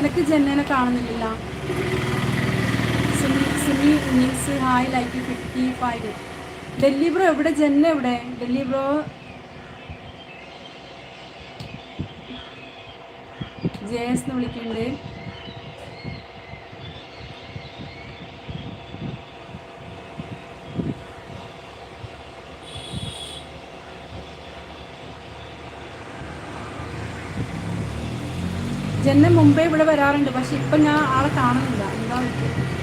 നിനക്ക് ജന്നനെ കാണുന്നില്ല Suni innings hi like fifty five. Delhi bro എവിടെ? ജന്ന എവിടെ? ഡൽഹി ബ്രോ. ജയസ് എന്ന് വിളിക്കുന്നുണ്ട്. ജന്ന മുമ്പേ ഇവിടെ വരാറുണ്ട്. പക്ഷെ ഇപ്പം ഞാൻ ആളെ കാണുന്നില്ല. എന്താ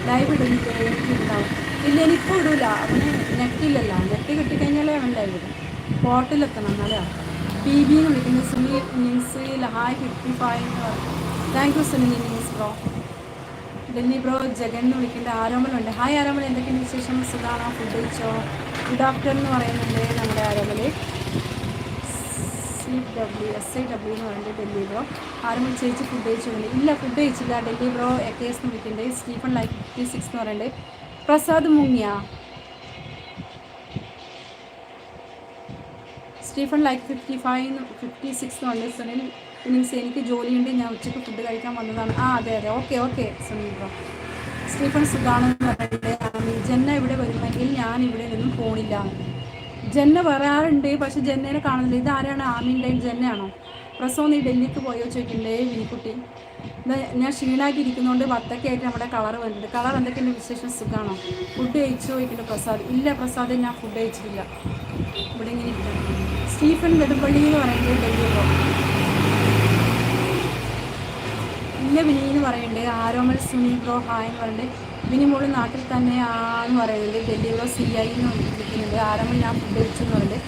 ലൈവ് ഇടുന്നില്ല ഇല്ല എനിക്ക് ഇടൂല. അവന് നെറ്റില്ലല്ലോ നെറ്റ് കിട്ടിക്കഴിഞ്ഞാലേ അവൻ ലൈവ് ഇടും. പോർട്ടിലെത്തണം എന്നാലേ പി ബി എന്ന് വിളിക്കുന്നത് സുനി നിൻസ് ലഹായ് ഫിഫ്റ്റി ഫൈവ് എന്ന് പറയും താങ്ക് യു സുനി നിൻസ് ബ്രോ ഡൽഹി ബ്രോ ജഗൻ എന്ന് വിളിക്കേണ്ട ആരോമലുണ്ട് ഹായ് ആരോമൽ. എന്തൊക്കെയാണ് വിശേഷം? സുഖാണോ? ഫുഡ് കഴിച്ചോ? ഗുഡ് ആഫ്റ്റർനൂൺ എന്ന് പറയുന്നുണ്ട് നമ്മുടെ Aromal C W S I W എന്ന് പറയുന്നത് ഡൽഹി ബ്രോ. ആരോമൽ ചേച്ചി ഫുഡ് കഴിച്ചിട്ടുണ്ട് ഇല്ല ഫുഡ് കഴിച്ചില്ല. Delhi bro A K S എന്ന് വിളിക്കുന്നുണ്ട് സ്റ്റീഫൻ ലൈക്ക് ഫിഫ്റ്റി സിക്സ് എന്ന് പറയുന്നത് പ്രസാദ് മുങ്ങിയ. Stephen like fifty five fifty six എന്ന് പറയുന്നത് സുനിൽ മീൻസ് എനിക്ക് ജോലിയുണ്ട്. ഞാൻ ഉച്ചയ്ക്ക് ഫുഡ് കഴിക്കാൻ വന്നതാണ്. ആ അതെ അതെ. Okay okay Sunil bro. Stephen സുഖാണെന്ന് പറയുന്നത് ജന്ന ഇവിടെ വരുമെങ്കിൽ ഞാൻ ഇവിടെ നിന്നും പോണില്ല. ജന്ന പറയാറുണ്ട് പക്ഷെ ജന്നേനെ കാണുന്നില്ല. ഇതാരാണ് ആമിന്റെ ജന്നയാണോ? പ്രസവം നീ ഡൽഹിക്ക് പോയോ? ചോദിക്കണ്ടേ വിനിക്കുട്ടി ഇത് ഞാൻ ക്ഷീണാക്കി ഇരിക്കുന്നതുകൊണ്ട് വത്തക്കായിട്ട് നമ്മുടെ കളർ വന്നിട്ടുണ്ട്. കളർ എന്തൊക്കെയുണ്ട് വിശേഷം സുഖമാണോ ഫുഡ് കഴിച്ചു? ചോദിക്കുന്നുണ്ട് പ്രസാദ്. ഇല്ല പ്രസാദ് ഞാൻ ഫുഡ് കഴിച്ചിട്ടില്ല. ഇവിടെ ഇങ്ങനെ ഇല്ല സ്റ്റീഫൻ നെടുമ്പള്ളി എന്ന് പറയുന്നത് ഡൽഹിയിലോ ഇല്ല വിനി എന്ന് പറയുന്നുണ്ട്. ആരോമൽ സുനി ബ്രോ ഹായ് എന്ന് പറയുന്നുണ്ട്. വിനി മോൾ നാട്ടിൽ തന്നെ ആന്ന് പറയുന്നത് ഡൽഹി സി ഐ എന്ന് വിളിക്കുന്നുണ്ട് ആരംഭം ഞാൻ ഫുഡ് കഴിച്ചു എന്ന് പറയുന്നത്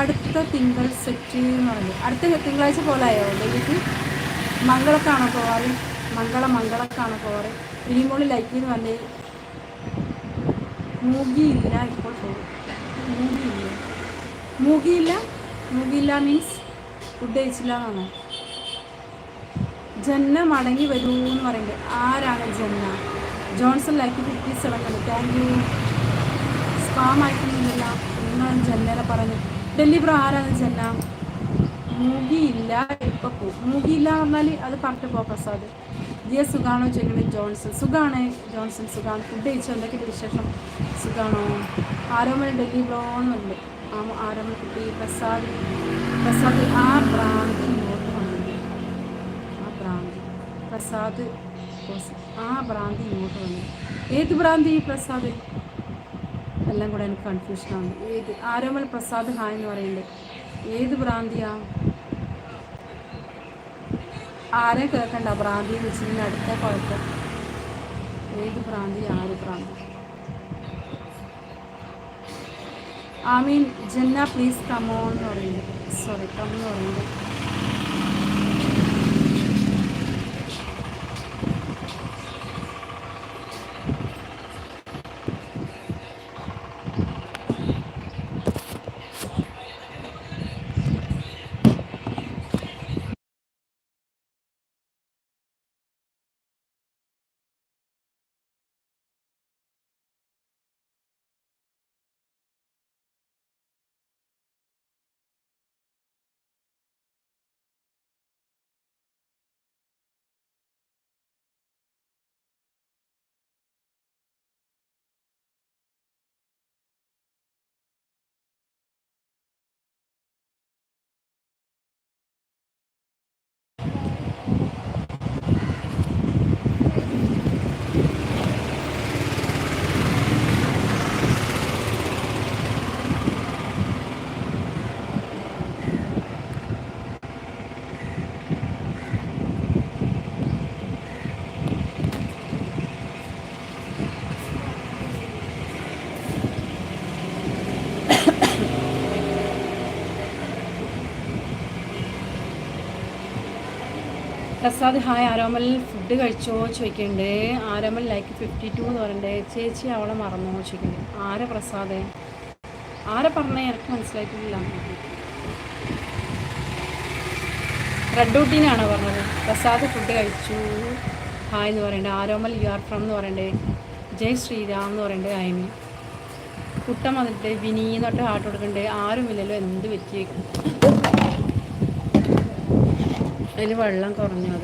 അടുത്ത തിങ്കൾ സെറ്റ് എന്ന് പറയുന്നത് അടുത്ത തിങ്കളാഴ്ച പോലായോ ഡൽഹിക്ക്? മംഗളക്കാണോ പോവാറ്? മംഗള മംഗളക്കാണോ പോവാറ്? പിന്നെ മോൾ ലൈക്ക് എന്ന് പറഞ്ഞ് മൂകിയില്ല ഇപ്പോൾ പോകും മൂകിയില്ല മൂകിയില്ല മൂകിയില്ല മീൻസ് ഫുഡ് കഴിച്ചില്ല എന്നാണ്. ജന്ന മടങ്ങി വരൂ എന്ന് പറയുന്നത്. ആരാണ് Janna Johnson like fifty seven ആണ് താങ്ക് യു സ്പാം ആയിട്ടൊന്നുമില്ല എന്നാണ് ജന്നേനെ പറഞ്ഞു. ഡൽഹി ബ്രോ ആരാണ് ജന്ന മൂകിയില്ല ഇപ്പം പോ. മൂകിയില്ല എന്ന് പറഞ്ഞാൽ അത് പറഞ്ഞിട്ട് പോ പ്രസാദ്. ജിയ സുഖാണോ ചെങ്ങനെ ജോൺസൺ സുഖാണ്. ജോൺസൺ സുഖാണ്. ഫുഡ് കഴിച്ചു? എന്തൊക്കെ വിശേഷം? സുഖാണോ? ആരോമൽ ഡൽഹി ബ്രോ എന്നുണ്ട് ആ ആരോമൽ കുട്ടി പ്രസാദ്. പ്രസാദ് ആ ഭ്രാന്തി ഇങ്ങോട്ട് വന്നു. ആ ഭ്രാന്തി പ്രസാദ് കോസ്- ആ ഭ്രാന്തി ഇങ്ങോട്ട് വന്നു. ഏത് ഭ്രാന്തി പ്രസാദ്? എല്ലാം കൂടെ എനിക്ക് കൺഫ്യൂഷനാണ് ഏത്? ആരോമൽ പ്രസാദ് ഹായ് എന്ന് പറയുന്നത് ഏത് ഭ്രാന്തിയാ? ആരെ കേൾക്കണ്ട? ഭ്രാന്തി എന്ന് വെച്ചിട്ടുണ്ടെങ്കിൽ അടുത്ത കുഴപ്പം. ഏത് ഭ്രാന്തി? ആര് ഭ്രാന്തി? ഐ മീൻ ജന്ന പ്ലീസ് കമോ എന്ന് പറയുന്നത് സോറി കമ്മെന്ന് പറയുന്നത് പ്രസാദ് ഹായ് ആരോമൽ ഫുഡ് കഴിച്ചോ? ചോദിക്കണ്ടേ. ആരോമൽ ലൈക്ക് ഫിഫ്റ്റി ടു എന്ന് പറയണ്ടേ. ചേച്ചി അവളെ മറന്നോ? ചോദിക്കണ്ടേ. ആരെ പ്രസാദ്? ആരെ പറഞ്ഞേ? എനിക്ക് മനസ്സിലായിട്ടില്ല. റെഡ് ഡൂട്ടീനാണോ പറഞ്ഞത്. പ്രസാദ് ഫുഡ് കഴിച്ചു. ഹായ് എന്ന് പറയണ്ടേ. ആരോമൽ യു ആർ ഫ്രം എന്ന് പറയണ്ടേ. ജയ് ശ്രീരാം എന്ന് പറയണ്ടേ ഐമി കുട്ടം വന്നിട്ട് വിനീ ഹാർട്ട് കൊടുക്കണ്ടേ. ആരുമില്ലല്ലോ എന്ത് പറ്റിയേക്കും അതിൽ വെള്ളം കുറഞ്ഞു.